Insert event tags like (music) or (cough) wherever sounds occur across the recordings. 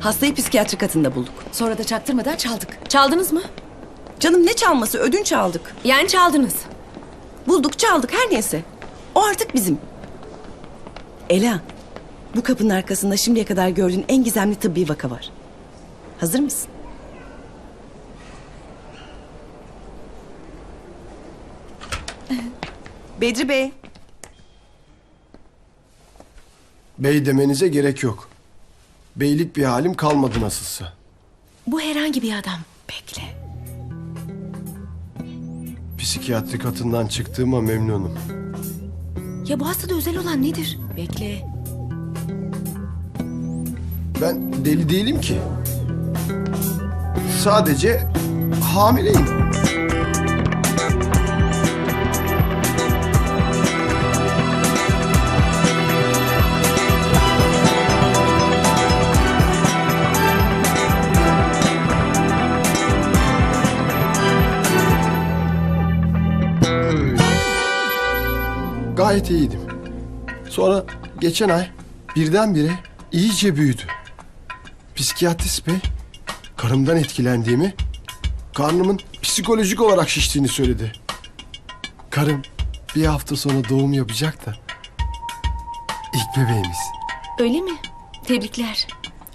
Hastayı psikiyatri katında bulduk. Sonra da çaktırmadan çaldık. Çaldınız mı? Canım ne çalması ödünç aldık. Yani çaldınız. Bulduk çaldık her neyse. O artık bizim. Ela, bu kapının arkasında şimdiye kadar gördüğün en gizemli tıbbi vaka var. Hazır mısın? (laughs) Bedri Bey, Bey demenize gerek yok. Beylik bir halim kalmadı nasılsa. Bu herhangi bir adam. bekle. Psikiyatri katından çıktığıma memnunum. Ya bu hastada özel olan nedir? Bekle. Ben deli değilim ki. Sadece hamileyim. Gayet iyiydim. Sonra geçen ay birdenbire iyice büyüdü. Psikiyatrist bey karımdan etkilendiğimi, karnımın psikolojik olarak şiştiğini söyledi. Karım bir hafta sonra doğum yapacak da ilk bebeğimiz. Öyle mi? Tebrikler.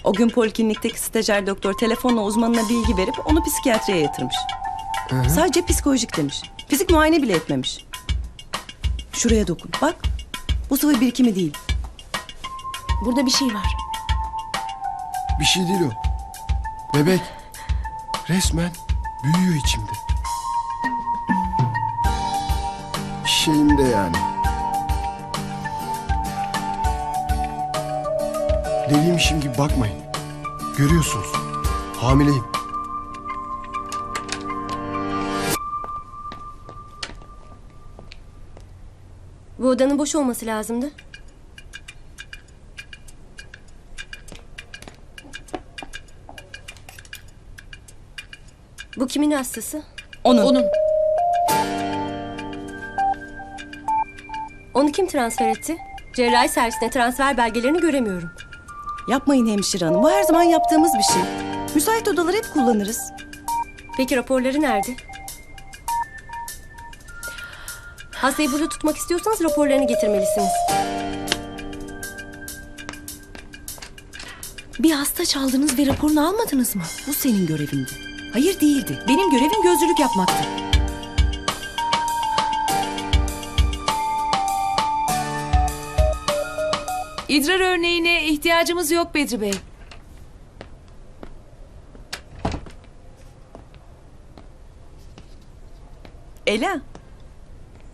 O gün poliklinikteki stajyer doktor telefonla uzmanına bilgi verip onu psikiyatriye yatırmış. Sadece psikolojik demiş. Fizik muayene bile etmemiş. Şuraya dokun. Bak. Bu sıvı birikimi değil. Burada bir şey var. Bir şey değil o. Bebek resmen büyüyor içimde. Şeyimde yani. Deliymişim gibi bakmayın. Görüyorsunuz. Hamileyim. Odanın boş olması lazımdı. Bu kimin hastası? Onun. Onun. Onu kim transfer etti? Cerrahi servisine transfer belgelerini göremiyorum. Yapmayın hemşire hanım. Bu her zaman yaptığımız bir şey. Müsait odaları hep kullanırız. Peki raporları nerede? Hastayı burada tutmak istiyorsanız raporlarını getirmelisiniz. Bir hasta çaldınız ve raporunu almadınız mı? Bu senin görevindi. Hayır değildi. Benim görevim gözcülük yapmaktı. İdrar örneğine ihtiyacımız yok Bedri Bey. Ela.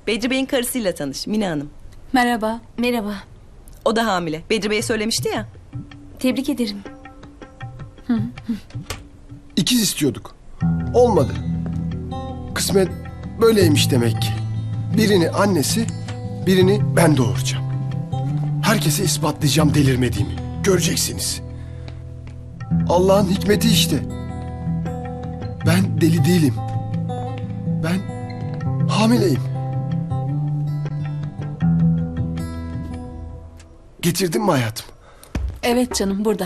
Bedri Bey'in karısıyla tanış. Mine Hanım. Merhaba. Merhaba. O da hamile. Bedri Bey'e söylemişti ya. Tebrik ederim. İkiz istiyorduk. Olmadı. Kısmet böyleymiş demek ki. Birini annesi, birini ben doğuracağım. Herkese ispatlayacağım delirmediğimi. Göreceksiniz. Allah'ın hikmeti işte. Ben deli değilim. Ben hamileyim. Getirdin mi hayatım? Evet canım burada.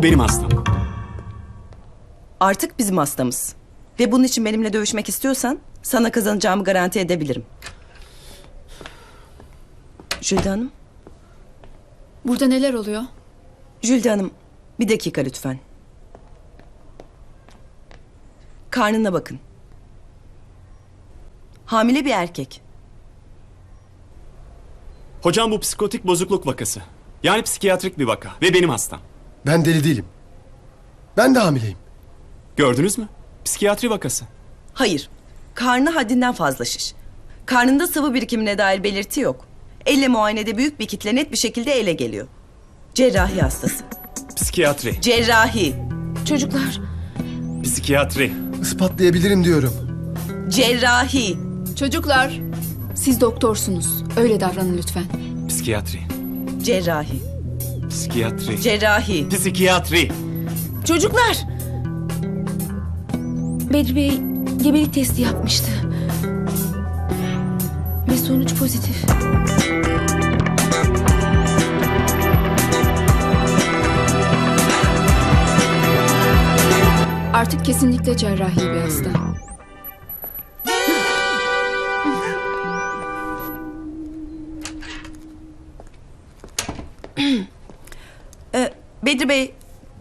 O benim hastam. Artık bizim hastamız. Ve bunun için benimle dövüşmek istiyorsan sana kazanacağımı garanti edebilirim. Jülde Hanım. Burada neler oluyor? Jülde Hanım bir dakika lütfen. Karnına bakın. Hamile bir erkek. Hocam bu psikotik bozukluk vakası. Yani psikiyatrik bir vaka ve benim hastam. Ben deli değilim. Ben de hamileyim. Gördünüz mü? Psikiyatri vakası. Hayır. Karnı haddinden fazla şiş. Karnında sıvı birikimine dair belirti yok. Elle muayenede büyük bir kitle net bir şekilde ele geliyor. Cerrahi hastası. Psikiyatri. Cerrahi. Çocuklar Psikiyatri. Ispatlayabilirim diyorum. Cerrahi. Çocuklar, siz doktorsunuz. Öyle davranın lütfen. Psikiyatri. Cerrahi. Psikiyatri. Cerrahi. Psikiyatri. Çocuklar! Bedri Bey gebelik testi yapmıştı. Ve sonuç pozitif. Artık kesinlikle cerrahi bir hasta. Bedri Bey,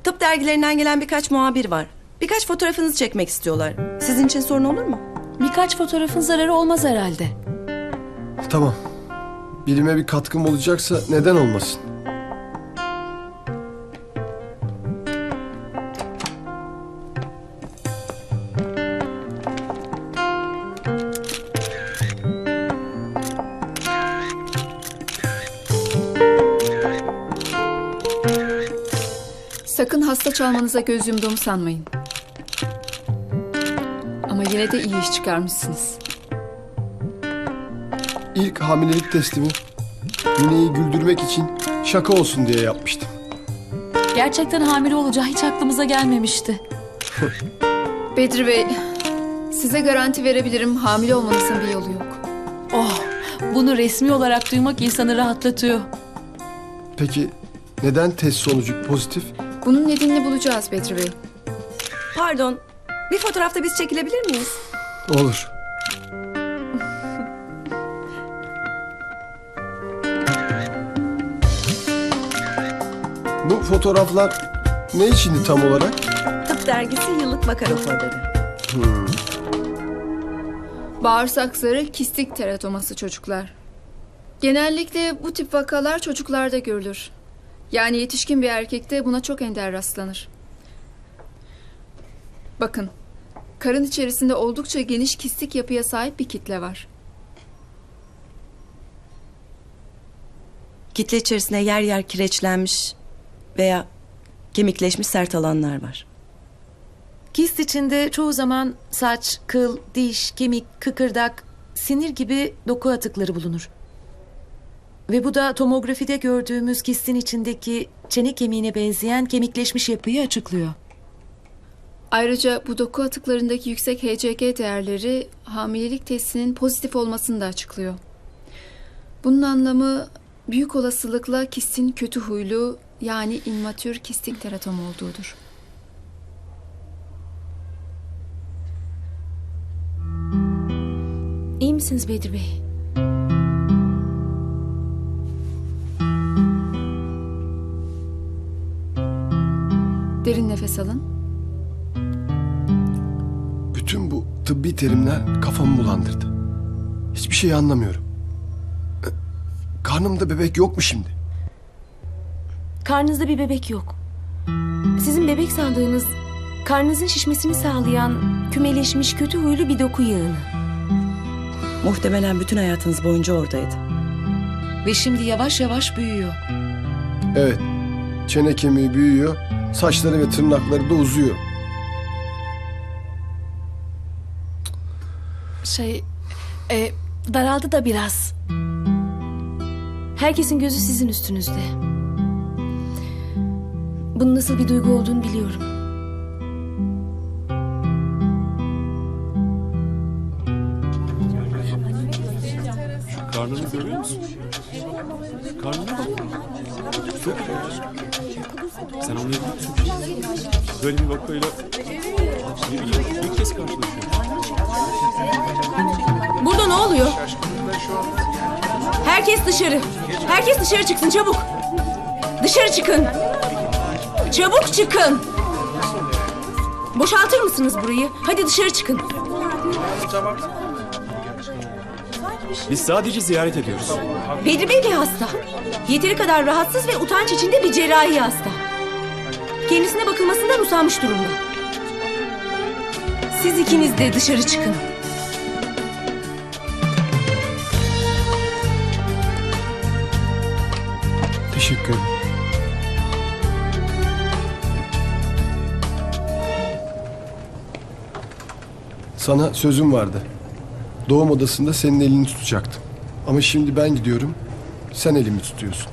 tıp dergilerinden gelen birkaç muhabir var. Birkaç fotoğrafınızı çekmek istiyorlar. Sizin için sorun olur mu? Birkaç fotoğrafın zararı olmaz herhalde. Tamam. Bilime bir katkım olacaksa neden olmasın? Çalmanıza göz yumduğumu sanmayın. Ama yine de iyi iş çıkarmışsınız. İlk hamilelik testimi Mine'yi güldürmek için şaka olsun diye yapmıştım. Gerçekten hamile olacağı hiç aklımıza gelmemişti. (laughs) Bedri Bey, size garanti verebilirim hamile olmanızın bir yolu yok. Oh, bunu resmi olarak duymak insanı rahatlatıyor. Peki neden test sonucu pozitif? Bunun nedenini bulacağız Bedri Bey. Pardon, bir fotoğrafta biz çekilebilir miyiz? Olur. Bu fotoğraflar ne içindi tam olarak? Tıp dergisi yıllık vaka raporları. Bağırsak zarı kistik teratoması çocuklar. Genellikle bu tip vakalar çocuklarda görülür. Yani yetişkin bir erkekte buna çok ender rastlanır. Bakın, karın içerisinde oldukça geniş kistik yapıya sahip bir kitle var. Kitle içerisinde yer yer kireçlenmiş veya kemikleşmiş sert alanlar var. Kist içinde çoğu zaman saç, kıl, diş, kemik, kıkırdak, sinir gibi doku atıkları bulunur. Ve bu da tomografide gördüğümüz kistin içindeki çene kemiğine benzeyen kemikleşmiş yapıyı açıklıyor. Ayrıca bu doku atıklarındaki yüksek HCG değerleri hamilelik testinin pozitif olmasını da açıklıyor. Bunun anlamı büyük olasılıkla kistin kötü huylu yani immatür kistik teratom olduğudur. İyi misiniz Bedri Bey? Nefes alın. Bütün bu tıbbi terimler kafamı bulandırdı. Hiçbir şey anlamıyorum. Karnımda bebek yok mu şimdi? Karnınızda bir bebek yok. Sizin bebek sandığınız karnınızın şişmesini sağlayan kümeleşmiş kötü huylu bir doku yığını. Muhtemelen bütün hayatınız boyunca oradaydı. Ve şimdi yavaş yavaş büyüyor. Evet. Çene kemiği büyüyor, saçları ve tırnakları da uzuyor. Şey, e, daraldı da biraz. Herkesin gözü sizin üstünüzde. Bunun nasıl bir duygu olduğunu biliyorum. Karnını görüyor musun? Karnına bak. Çok Sen anlayabilir misin? Böyle bir vakayla bir, bir kez karşılaşıyorum. Burada ne oluyor? Herkes dışarı. Herkes dışarı çıksın çabuk. Dışarı çıkın. Çabuk çıkın. Boşaltır mısınız burayı? Hadi dışarı çıkın. Biz sadece ziyaret ediyoruz. Bedri Bey bir hasta. Yeteri kadar rahatsız ve utanç içinde bir cerrahi hasta. Kendisine bakılmasından usanmış durumda. Siz ikiniz de dışarı çıkın. Teşekkür ederim. Sana sözüm vardı. Doğum odasında senin elini tutacaktım. Ama şimdi ben gidiyorum. Sen elimi tutuyorsun.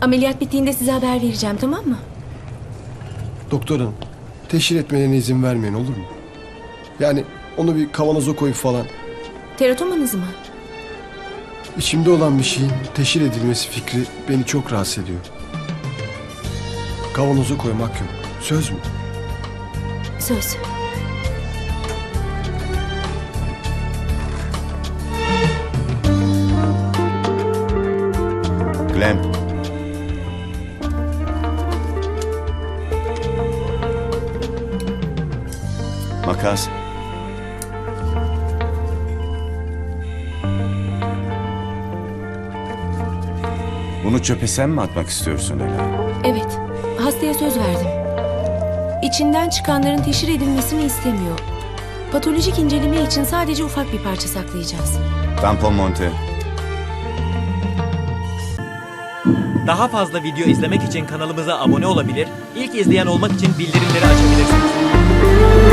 Ameliyat bittiğinde size haber vereceğim tamam mı? Doktor hanım, teşhir etmelerine izin vermeyin olur mu? Yani onu bir kavanoza koyup falan. Teratomanız mı? İçimde olan bir şeyin teşhir edilmesi fikri beni çok rahatsız ediyor. Kavanoza koymak yok. Söz mü? Söz. Clem. Makas. Bunu çöpe sen mi atmak istiyorsun Ela? Evet. Hastaya söz verdim. İçinden çıkanların teşhir edilmesini istemiyor. Patolojik inceleme için sadece ufak bir parça saklayacağız. Tampon monte. Daha fazla video izlemek için kanalımıza abone olabilir, ilk izleyen olmak için bildirimleri açabilirsiniz.